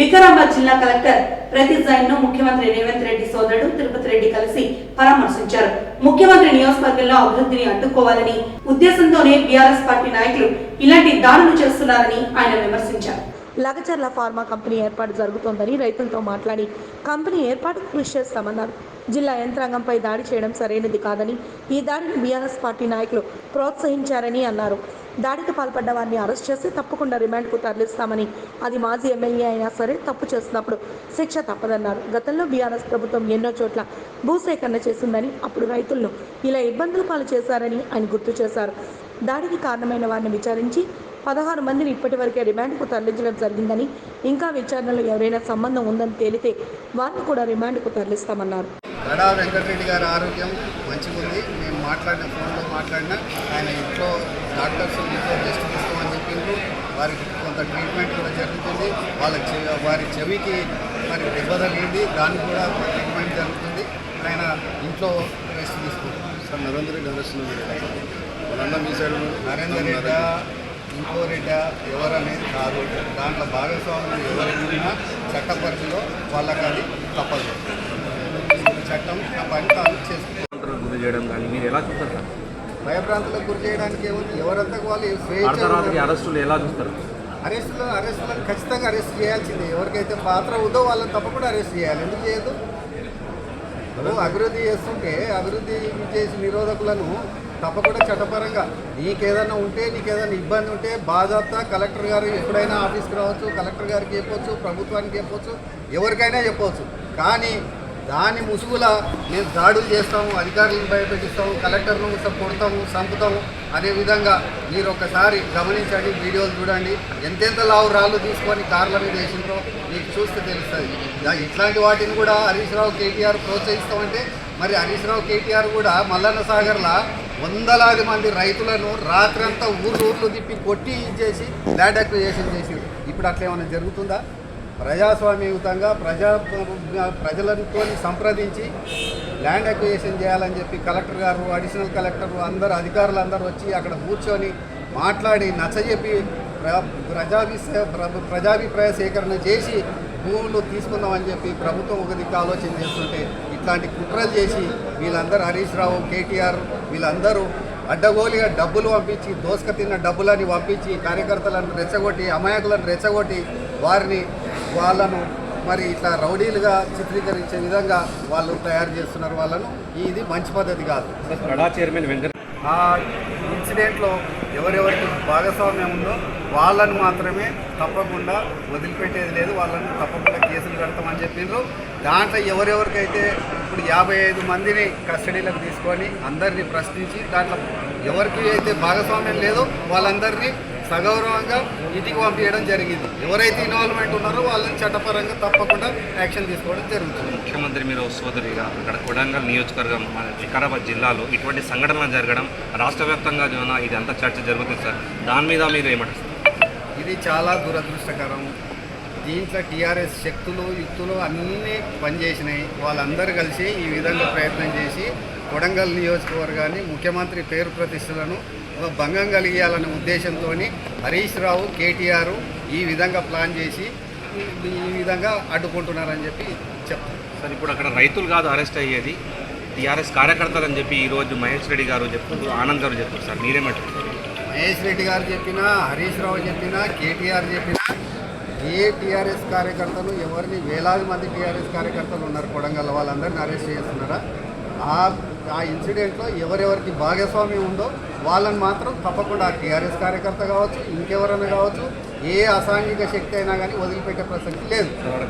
వికారాబాద్ జిల్లా కలెక్టర్ ప్రతి జైన్ను ముఖ్యమంత్రి రేవంత్ రెడ్డి సోదరుడు తిరుపతి రెడ్డి కలిసి పరామర్శించారు. ముఖ్యమంత్రి నియోజకవర్గంలో అభివృద్ధిని అడ్డుకోవాలని ఉద్దేశంతోనే బీఆర్ఎస్ పార్టీ నాయకులు ఇలాంటి దాడులు చేస్తున్నారని ఆయన విమర్శించారు. లగచర్ల ఫార్మా కంపెనీ ఏర్పాటు జరుగుతోందని రైతులతో మాట్లాడి కంపెనీ ఏర్పాటుకు కృషి చేస్తామన్నారు. జిల్లా యంత్రాంగంపై దాడి చేయడం సరైనది కాదని ఈ దాడిని బీఆర్ఎస్ పార్టీ నాయకులు ప్రోత్సహించారని అన్నారు. దాడికి పాల్పడ్డ వారిని అరెస్ట్ చేసి తప్పకుండా రిమాండ్కు తరలిస్తామని అది మాజీ ఎమ్మెల్యే అయినా సరే తప్పు చేసినప్పుడు శిక్ష తప్పదన్నారు. గతంలో బీఆర్ఎస్ ప్రభుత్వం ఎన్నో చోట్ల భూసేకరణ చేసిందని అప్పుడు రైతులను ఇలా ఇబ్బందులు పాలు చేశారని ఆయన గుర్తు చేశారు. దాడికి కారణమైన వారిని విచారించి పదహారు మందిని ఇప్పటివరకే రిమాండ్కు తరలించడం జరిగిందని ఇంకా విచారణలో ఎవరైనా సంబంధం ఉందని తేలితే వారిని కూడా రిమాండ్కు తరలిస్తామన్నారు. గడా వెంకటరెడ్డి గారి ఆరోగ్యం మంచిగా ఉంది మేము మాట్లాడిన ఫోన్లో మాట్లాడినా ఆయన ఇంట్లో డాక్టర్స్ ఇంట్లో రెస్ట్ తీసుకోమని చెప్పిండ్రు. వారికి కొంత ట్రీట్మెంట్ కూడా జరుగుతుంది. వాళ్ళ వారి చెవికి మరి దెబ్బ తగిలింది దానికి కూడా ట్రీట్మెంట్ జరుగుతుంది. ఆయన ఇంట్లో రెస్ట్ తీసుకుంటుంది సార్ నరేంద్ర రెడ్డి వాళ్ళన్న మీ సైడ్. నరేందర్ రెడ్డి. ఎవరు అనేది కాదు. దాంట్లో భాగస్వాములు ఎవరైనా చట్ట పరిధిలో వాళ్ళకి అది తప్పదు. చట్టం ఆ పని తాను చేసుకుంటారు. కాంటర్ గురి చేయడం కానీ మీరు ఎలా చూస్తారు? సార్ భయభ్రాంతులకు గురి చేయడానికి ఏముంది? ఎవరంతా వాళ్ళు స్వేచ్ఛ అరెస్టులు ఎలా చూస్తారు? అరెస్టులు అరెస్టులను ఖచ్చితంగా అరెస్ట్ చేయాల్సిందే. ఎవరికైతే పాత్ర ఉందో వాళ్ళని తప్పకుండా అరెస్ట్ చేయాలి. ఎందుకు చేయదు అభివృద్ధి చేస్తుంటే అభివృద్ధి చేసి నిరోధకులను తప్పకుండా చట్టపరంగా. నీకేదైనా ఉంటే నీకేదైనా ఇబ్బంది ఉంటే బాధ్యత కలెక్టర్ గారు ఎప్పుడైనా ఆఫీస్కి రావచ్చు కలెక్టర్ గారికి చెప్పొచ్చు ప్రభుత్వానికి చెప్పొచ్చు ఎవరికైనా చెప్పవచ్చు కానీ దాని ముసుగుల మేము దాడులు చేస్తాము అధికారులను భయపెట్టిస్తాము కలెక్టర్ను కొడతాము చంపుతాము అనే విధంగా మీరు ఒకసారి గమనించండి వీడియోలు చూడండి. ఎంతెంత లావు రాళ్ళు తీసుకొని కార్ల మీద వేసిండ్రో మీకు చూస్తే తెలుస్తుంది. ఇట్లాంటి వాటిని కూడా హరీష్ రావు కేటీఆర్ ప్రోత్సహిస్తామంటే మరి హరీష్ రావు కేటీఆర్ కూడా మల్లన్న సాగర్లా వందలాది మంది రైతులను రాత్రంతా ఊర్లు ఊర్లు తిప్పి కొట్టి ఇచ్చేసి ల్యాండ్ అక్విజేషన్ చేసి ఇప్పుడు అట్లా ఏమైనా జరుగుతుందా? ప్రజాస్వామ్యయుతంగా ప్రజా ప్రజలతో సంప్రదించి ల్యాండ్ అక్విజేషన్ చేయాలని చెప్పి కలెక్టర్ గారు అడిషనల్ కలెక్టర్ అందరు అధికారులు అందరూ వచ్చి అక్కడ కూర్చొని మాట్లాడి నచ్చజెప్పి ప్ర- ప్రజాభిప్రాయ సేకరణ చేసి భూములు తీసుకుందామని చెప్పి ప్రభుత్వం ఒక దిక్కు ఆలోచన చేస్తుంటే ఇట్లాంటి కుట్రలు చేసి వీళ్ళందరూ హరీష్ రావు కేటీఆర్ వీళ్ళందరూ అడ్డగోలిగా డబ్బులు పంపించి దోసక తిన్న డబ్బులని పంపించి కార్యకర్తలను రెచ్చగొట్టి అమాయకులను రెచ్చగొట్టి వారిని వాళ్ళను మరి ఇట్లా రౌడీలుగా చిత్రీకరించే విధంగా వాళ్ళు తయారు చేస్తున్నారు వాళ్ళను. ఇది మంచి పద్ధతి కాదు. చైర్మన్ వెంకట ఆ ఇన్సిడెంట్లో ఎవరెవరికి భాగస్వామ్యం ఉందో వాళ్ళని మాత్రమే తప్పకుండా వదిలిపెట్టేది లేదు. వాళ్ళని తప్పకుండా కేసులు కడతామని చెప్పిండ్రు. దాంట్లో ఎవరెవరికైతే ఇప్పుడు యాభై ఐదు మందిని కస్టడీలోకి తీసుకొని అందరినీ ప్రశ్నించి దాంట్లో ఎవరికి అయితే భాగస్వామ్యం లేదో వాళ్ళందరినీ సగౌరవంగా ఇంటికి పంపించడం జరిగింది. ఎవరైతే ఇన్వాల్వ్మెంట్ ఉన్నారో వాళ్ళని చట్టపరంగా తప్పకుండా యాక్షన్ తీసుకోవడం జరుగుతుంది. ముఖ్యమంత్రి మీరు సోదరిగా ఇక్కడ కొడంగల్ నియోజకవర్గం మన వికారాబాద్ జిల్లాలో ఇటువంటి సంఘటనలు జరగడం రాష్ట్ర వ్యాప్తంగా జన ఇది అంతా చర్చ జరుగుతుంది సార్. దాని మీద మీరు ఏమంటారు? ఇది చాలా దురదృష్టకరం. దీంట్లో టీఆర్ఎస్ శక్తులు యుక్తులు అన్నీ పనిచేసినాయి. వాళ్ళందరూ కలిసి ఈ విధంగా ప్రయత్నం చేసి కొడంగల్ నియోజకవర్గాన్ని ముఖ్యమంత్రి పేరు ప్రతిష్టలను భంగం కలిగేయాలనే ఉద్దేశంతో హరీష్ రావు కేటీఆర్ ఈ విధంగా ప్లాన్ చేసి ఈ- విధంగా అడ్డుకుంటున్నారని చెప్పి చెప్తారు. సార్ ఇప్పుడు అక్కడ రైతులు కాదు అరెస్ట్ అయ్యేది. టీఆర్ఎస్ కార్యకర్తలు అని చెప్పి ఈరోజు మహేష్ రెడ్డి గారు చెప్తున్నారు ఆనంద్ గారు చెప్తారు సార్ మీరేమంటారు? మహేష్ రెడ్డి గారు చెప్పినా హరీష్ రావు చెప్పినా కేటీఆర్ చెప్పినా ఏ టీఆర్ఎస్ కార్యకర్తలు ఎవరిని వేలాది మంది టీఆర్ఎస్ కార్యకర్తలు ఉన్నారు కొడంగల్ వాళ్ళందరినీ అరెస్ట్ చేస్తున్నారా? ఆ ఆ ఇన్సిడెంట్లో ఎవరెవరికి భాగస్వామి ఉందో వాళ్ళని మాత్రం తప్పకుండా టీఆర్ఎస్ కార్యకర్త కావచ్చు ఇంకెవరైనా కావచ్చు ఏ అసాంఘిక శక్తి అయినా కానీ వదిలిపెట్టే ప్రసక్తి లేదు.